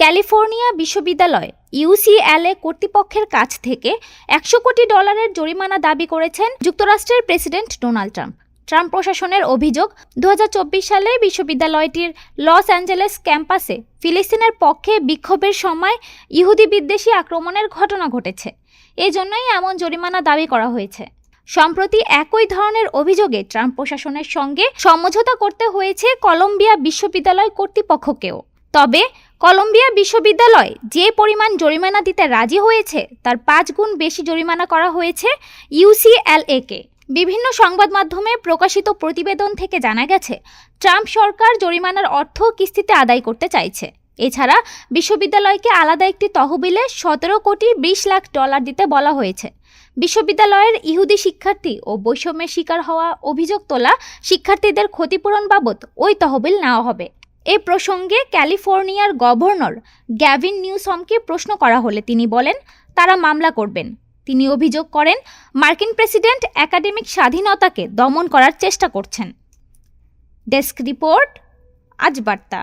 California বিশ্ববিদ্যালয় UCLA কর্তৃপক্ষের কাছ থেকে একশো কোটি ডলারের জরিমানা দাবি করেছেন যুক্তরাষ্ট্রের প্রেসিডেন্ট ডোনাল্ড ট্রাম্প। ট্রাম্প প্রশাসনের অভিযোগ দু হাজার চব্বিশ সালে বিশ্ববিদ্যালয়টির লস অ্যাঞ্জেলেস ক্যাম্পাসে ফিলিস্তিনের পক্ষে বিক্ষোভের সময় ইহুদি বিদ্বেষী আক্রমণের ঘটনা ঘটেছে। এজন্যই এমন জরিমানা দাবি করা হয়েছে। সম্প্রতি একই ধরনের অভিযোগে ট্রাম্প প্রশাসনের সঙ্গে সমঝোতা করতে হয়েছে কলম্বিয়া বিশ্ববিদ্যালয় কর্তৃপক্ষকেও। তবে কলম্বিয়া বিশ্ববিদ্যালয় যে পরিমাণ জরিমানা দিতে রাজি হয়েছে, তার পাঁচ গুণ বেশি জরিমানা করা হয়েছে ইউসিএলএকে বিভিন্ন সংবাদ মাধ্যমে প্রকাশিত প্রতিবেদন থেকে জানা গেছে, ট্রাম্প সরকার জরিমানার অর্থ কিস্তিতে আদায় করতে চাইছে। এছাড়া বিশ্ববিদ্যালয়কে আলাদা একটি তহবিলে সতেরো কোটি বিশ লাখ ডলার দিতে বলা হয়েছে। বিশ্ববিদ্যালয়ের ইহুদি শিক্ষার্থী ও বৈষম্যের শিকার হওয়া অভিযোগ তোলা শিক্ষার্থীদের ক্ষতিপূরণ বাবদ ওই তহবিল নেওয়া হবে। এ প্রসঙ্গে ক্যালিফোর্নিয়ার গভর্নর গ্যাভিন নিউসমকে প্রশ্ন করা হলে তিনি বলেন, তারা মামলা করবেন। তিনি অভিযোগ করেন, মার্কিন প্রেসিডেন্ট একাডেমিক স্বাধীনতাকে দমন করার চেষ্টা করছেন। ডেস্ক রিপোর্ট, আজ বার্তা।